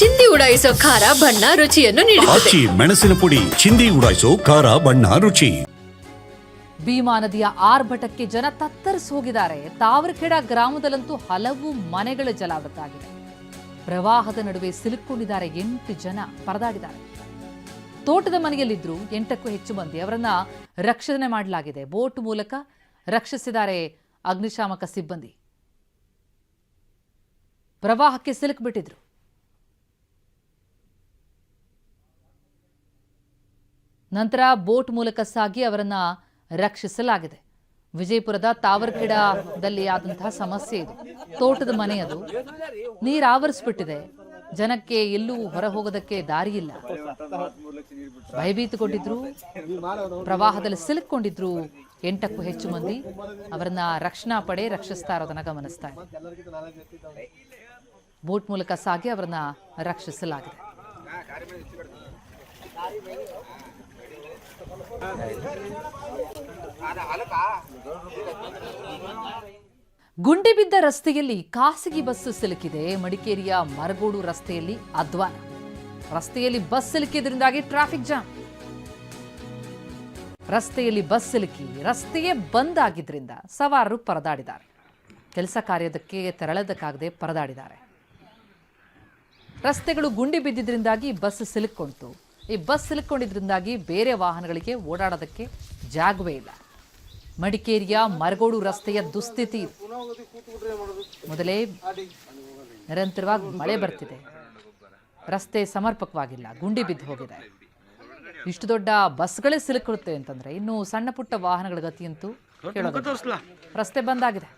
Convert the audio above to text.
ಚಿಂದಿ ಉಡಾಯಿಸೋ ಖಾರ ಬಣ್ಣ ರುಚಿಯನ್ನು ನೀಡುತ್ತದೆ. ಆಚಿ ಮೆಣಸಿನ ಪುಡಿ ಚಿಂದಿ ಉಡಾಯಿಸೋ ಖಾರ ಬಣ್ಣ ರುಚಿ. ಭೀಮಾ ನದಿಯ ಆರ್ಭಟಕ್ಕೆ ಜನ ತತ್ತರಿಸಿ ಹೋಗಿದ್ದಾರೆ ತಾವರಖೇಡ ಗ್ರಾಮದಲ್ಲಂತೂ ಹಲವು ಮನೆಗಳು ಜಲಾವೃತಾಗಿದೆ ಪ್ರವಾಹದ ನಡುವೆ ಸಿಲುಕೊಂಡಿದ್ದಾರೆ ಎಂಟು ಜನ ಪರದಾಡಿದ್ದಾರೆ. ತೋಟದ ಮನೆಯಲ್ಲಿದ್ರು ಎಂಟಕ್ಕೂ ಹೆಚ್ಚು ಮಂದಿ ಅವರನ್ನ ರಕ್ಷಣೆ ಮಾಡಲಾಗಿದೆ. ಬೋಟ್ ಮೂಲಕ ರಕ್ಷಿಸಿದ್ದಾರೆ ಅಗ್ನಿಶಾಮಕ ಸಿಬ್ಬಂದಿ. ಪ್ರವಾಹಕ್ಕೆ ಸಿಲುಕಿಬಿಟ್ಟಿದ್ರು ನಂತರ ಬೋಟ್ ಮೂಲಕ ಸಾಗಿ ಅವರನ್ನ ರಕ್ಷಿಸಲಾಗಿದೆ. ವಿಜಯಪುರದ ತಾವರ್ಕಿಡದಲ್ಲಿ ಆದಂತಹ ಸಮಸ್ಯೆ ಇದು. ತೋಟದ ಮನೆ ಅದು. ನೀರು ಆವರಿಸ್ಬಿಟ್ಟಿದೆ. ಜನಕ್ಕೆ ಎಲ್ಲೂ ಹೊರ ಹೋಗೋದಕ್ಕೆ ದಾರಿ ಇಲ್ಲ ಭಯಭೀತಗೊಂಡಿದ್ರು. ಪ್ರವಾಹದಲ್ಲಿ ಸಿಲುಕೊಂಡಿದ್ರು ಎಂಟಕ್ಕೂ ಹೆಚ್ಚು ಮಂದಿ ಅವರನ್ನ ರಕ್ಷಣಾ ಪಡೆ ರಕ್ಷಿಸ್ತಾ ಇರೋದನ್ನ ಗಮನಿಸ್ತಾ ಬೋಟ್ ಮೂಲಕ ಸಾಗಿ ಅವರನ್ನ ರಕ್ಷಿಸಲಾಗಿದೆ. ಗುಂಡಿ ಬಿದ್ದ ರಸ್ತೆಯಲ್ಲಿ ಖಾಸಗಿ ಬಸ್ ಸಿಲುಕಿದೆ. ಮಡಿಕೇರಿಯ ಮರಗೋಡು ರಸ್ತೆಯಲ್ಲಿ ಅಧ್ವಾನ. ರಸ್ತೆಯಲ್ಲಿ ಬಸ್ ಸಿಲುಕಿದ್ರಿಂದಾಗಿ ಟ್ರಾಫಿಕ್ ಜಾಮ್. ರಸ್ತೆಯಲ್ಲಿ ಬಸ್ ಸಿಲುಕಿ ರಸ್ತೆಯೇ ಬಂದ್ ಆಗಿದ್ರಿಂದ ಸವಾರರು ಪರದಾಡಿದ್ದಾರೆ. ಕೆಲಸ ಕಾರ್ಯದಕ್ಕೆ ತೆರಳದಕ್ಕಾಗದೆ ಪರದಾಡಿದ್ದಾರೆ. ರಸ್ತೆಗಳು ಗುಂಡಿ ಬಿದ್ದಿದ್ರಿಂದಾಗಿ ಬಸ್ ಸಿಲುಕೊಂತು ಈ ಬಸ್ ಸಿಲುಕೊಂಡಿದ್ದರಿಂದಾಗಿ ಬೇರೆ ವಾಹನಗಳಿಗೆ ಓಡಾಡೋದಕ್ಕೆ ಜಾಗವೇ ಇಲ್ಲ. ಮಡಿಕೇರಿಯ ಮರಗೋಡು ರಸ್ತೆಯ ದುಸ್ಥಿತಿ. ಮೊದಲೇ ನಿರಂತರವಾಗಿ ಮಳೆ ಬರ್ತಿದೆ. ರಸ್ತೆ ಸಮರ್ಪಕವಾಗಿಲ್ಲ. ಗುಂಡಿ ಬಿದ್ದು ಹೋಗಿದೆ. ಇಷ್ಟು ದೊಡ್ಡ ಬಸ್ಗಳೇ ಸಿಲುಕಿರುತ್ತೆ ಅಂತಂದ್ರೆ ಇನ್ನು ಸಣ್ಣ ಪುಟ್ಟ ವಾಹನಗಳ ಗತಿಯಂತೂ ರಸ್ತೆ ರಸ್ತೆ ಬಂದಾಗಿದೆ